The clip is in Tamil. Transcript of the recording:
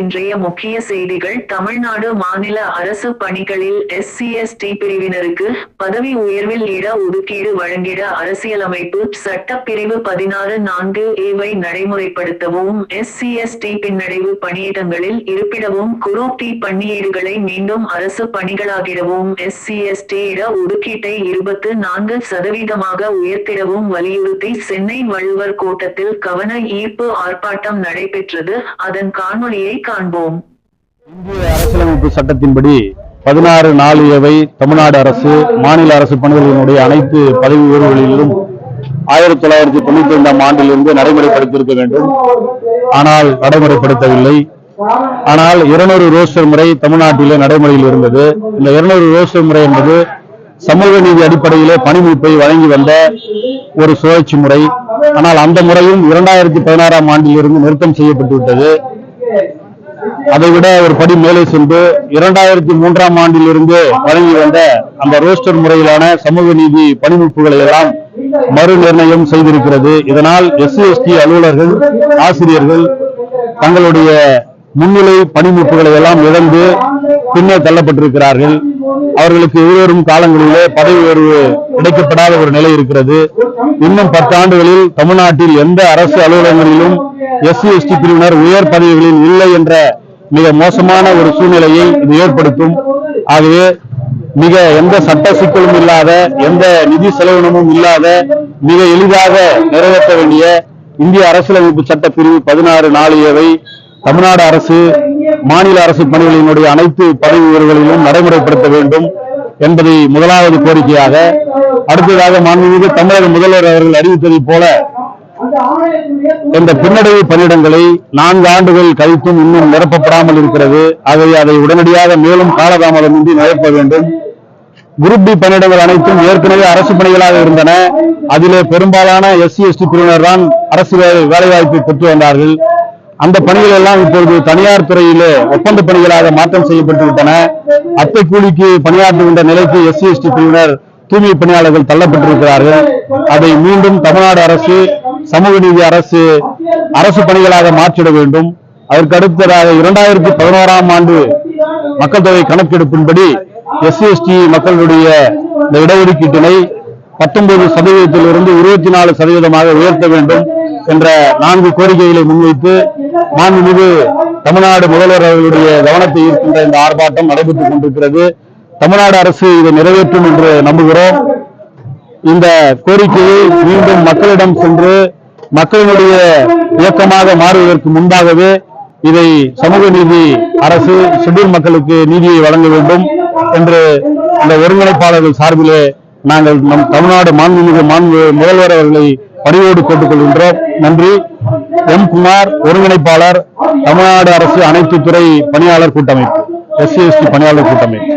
இன்றைய முக்கிய செய்திகள். தமிழ்நாடு மாநில அரசு பணிகளில் எஸ்சி எஸ்டி பிரிவினருக்கு பதவி உயர்வில் இட ஒதுக்கீடு வழங்கிட அரசியலமைப்பு சட்டப்பிரிவு பதினாறு நான்கு ஏவை நடைமுறைப்படுத்தவும் எஸ்சி எஸ்டி பின்னடைவு பணியிடங்களில் இருப்பிடவும் குரூப் டி பணியீடுகளை மீண்டும் அரசு பணிகளாகிடவும் எஸ்சிஎஸ்டி இட ஒதுக்கீட்டை இருபத்து நான்கு சதவீதமாக உயர்த்திடவும் வலியுறுத்தி சென்னை வள்ளுவர் கோட்டத்தில் கவன ஈர்ப்பு ஆர்ப்பாட்டம் நடைபெற்றது. அதன் காணொலியை காண்போம். இந்திய அரசியலமைப்பு சட்டத்தின்படி பதினாறு நாலு ஏவை தமிழ்நாடு அரசு மாநில அரசு பணிகளினுடைய அனைத்து பதவி உயர்வுகளிலும் ஆயிரத்தி தொள்ளாயிரத்தி தொண்ணூத்தி ஐந்தாம் ஆண்டிலிருந்து நடைமுறைப்படுத்தியிருக்க வேண்டும். ஆனால் நடைமுறைப்படுத்தவில்லை. ஆனால் இருநூறு ரோஸ்டர் முறை தமிழ்நாட்டிலே நடைமுறையில் இருந்தது. இந்த இருநூறு ரோஸ்டர் முறை என்பது சமூக நீதி அடிப்படையிலே பணிமூப்பை வழங்கி வந்த ஒரு சுழற்சி முறை. ஆனால் அந்த முறையும் இரண்டாயிரத்தி பதினாறாம் ஆண்டிலிருந்து நிறுத்தம் செய்யப்பட்டு விட்டது அதை விட ஒரு படி மேலே சென்று இரண்டாயிரத்தி மூன்றாம் ஆண்டிலிருந்து வழங்கி வந்த அந்த ரோஸ்டர் முறையிலான சமூக நீதி பணிமுப்புகளை எல்லாம் மறு நிர்ணயம் செய்திருக்கிறது. இதனால் எஸ்சி எஸ்டி அலுவலர்கள் ஆசிரியர்கள் தங்களுடைய முன்னிலை பணிமுப்புகளை எல்லாம் இழந்து பின்னே தள்ளப்பட்டிருக்கிறார்கள். அவர்களுக்கு எதிர்வரும் காலங்களிலே பதவி உயர்வு கிடைக்கப்படாத ஒரு நிலை இருக்கிறது. இன்னும் பத்தாண்டுகளில் தமிழ்நாட்டில் எந்த அரசு அலுவலகங்களிலும் எஸ்சி எஸ்டி பிரிவினர் உயர் பதவிகளில் இல்லை என்ற மிக மோசமான ஒரு சூழ்நிலையை இது ஏற்படுத்தும். ஆகவே மிக எந்த சட்ட சிக்கலும் இல்லாத எந்த நிதி செலவினமும் இல்லாத மிக எளிதாக நிறைவேற்ற வேண்டிய இந்திய அரசியலமைப்பு சட்ட பிரிவு பதினாறு நாளியவை தமிழ்நாடு அரசு மாநில அரசு பணிகளினுடைய அனைத்து பதவி உயர்வுகளிலும் நடைமுறைப்படுத்த வேண்டும் என்பதை முதலாவது கோரிக்கையாக அடுத்ததாக மாண்புமிகு தமிழக முதல்வர் அவர்கள் அறிவித்ததைப் போல இந்த பின்னடைவு பணியிடங்களை நான்கு ஆண்டுகள் கழித்தும் இன்னும் நிரப்பப்படாமல் இருக்கிறது. அதை அதை உடனடியாக மேலும் காலதாமதமின்றி நிரப்ப வேண்டும். குரூப் டி பணியிடங்கள் அனைத்தும் ஏற்கனவே அரசு பணிகளாக இருந்தன. அதிலே பெரும்பாலான எஸ்சி எஸ்டி பிரிவினர் தான் அரசு வேலைவாய்ப்பை பெற்று வந்தார்கள். அந்த பணிகள் எல்லாம் இப்பொழுது தனியார் துறையிலே ஒப்பந்த பணிகளாக மாற்றம் செய்யப்பட்டு விட்டன. அத்தை கூலிக்கு பணியாற்றுகின்ற நிலைக்கு எஸ்சி எஸ்டி பிரிவினர் தூய்மை பணியாளர்கள் தள்ளப்பட்டிருக்கிறார்கள். அதை மீண்டும் தமிழ்நாடு அரசு சமூக நீதி அரசு அரசு பணிகளாக மாற்றிட வேண்டும். அதற்கு அடுத்ததாக இரண்டாயிரத்தி பதினோராம் ஆண்டு மக்கள் தொகை கணக்கெடுப்பின்படி எஸ்சி எஸ்டி மக்களுடைய இந்த இடஒதுக்கீட்டினை பத்தொன்பது சதவீதத்திலிருந்து இருபத்தி நாலு சதவீதமாக உயர்த்த வேண்டும் என்ற நான்கு கோரிக்கைகளை முன்வைத்து மாண்புமிகு தமிழ்நாடு முதல்வர் அவர்களுடைய கவனத்தை ஈர்க்கின்ற இந்த ஆர்ப்பாட்டம் நடைபெற்றுக் கொண்டிருக்கிறது. தமிழ்நாடு அரசு இதை நிறைவேற்றும் என்று நம்புகிறோம். இந்த கோரிக்கையை மீண்டும் மக்களிடம் சென்று மக்களினுடைய இயக்கமாக மாறுவதற்கு முன்பாகவே இதை சமூக நீதி அரசு ஷெட்யூல் மக்களுக்கு நீதியை வழங்க வேண்டும் என்று அந்த ஒருங்கிணைப்பாளர்கள் சார்பிலே நாங்கள் நம் தமிழ்நாடு மாண்புமிகு மாண்பு முதல்வர் அவர்களை பணியோடு கேட்டுக்கொள்கின்றோம். நன்றி. எம். குமார் ஒருங்கிணைப்பாளர் தமிழ்நாடு அரசு அனைத்து துறை பணியாளர் கூட்டமைப்பு எஸ்சி எஸ்டி பணியாளர் கூட்டமைப்பு.